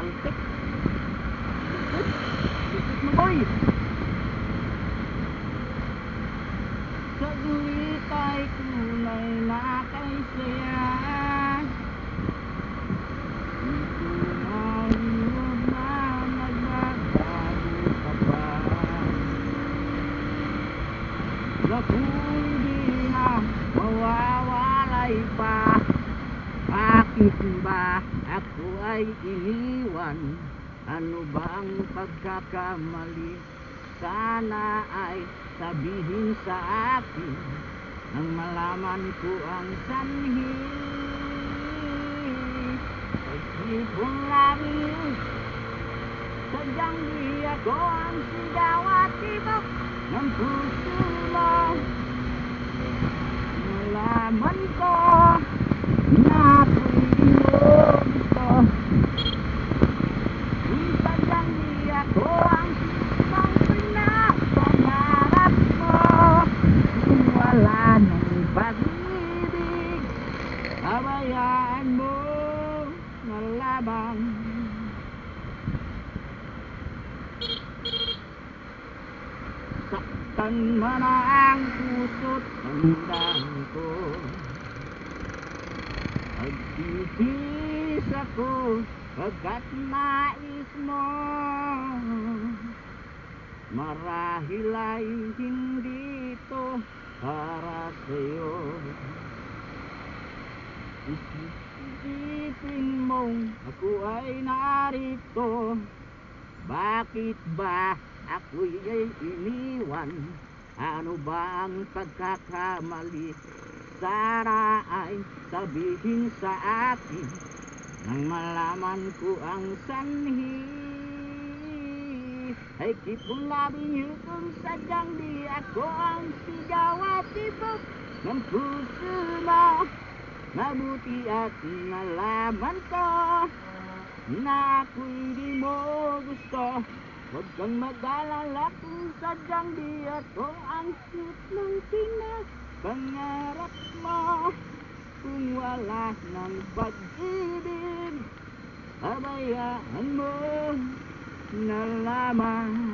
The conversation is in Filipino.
Lupit. Lupit mo boy. Sa gulit ay tunay na kay saya. Tunay mo na nagbabago ka pa. Naku'y di na mawawalay pa Bakit ba ay iniwan? Ano bang pagkakamali? Sana ay sabihin sa akin Nang malaman ko ang sanhi Pag-ibon langit Sadyang di ako ang sigaw at tibok ng puso mo Nalaman ko na ako'y di mo gusto Kung sadyang di ako ang sinang pinapangarap mo Kung wala ng pag-ibig Pabayaan mo na labang. Saktan man ang puso't hanggang ko. Pagtitis ako pagkat nais mo. Marahil ay hindi ito para sa'yo Isipin mong ako ay narito bakit ba ako'y iniwan? Ano ba ang pagkakamali? Sana ay sabihin sa akin Nang malaman ko ang sanhi Ay keep on loving you kung sadyang di ako ang sigaw at tibok ng puso mo Mabuti at nalaman ko na ako'y di mo gusto Huwag kang mag-alala kung sadyang di ako ang cute ng pinapangarap mo Kung wala ng pag-ibig, pabayaan mo na lamang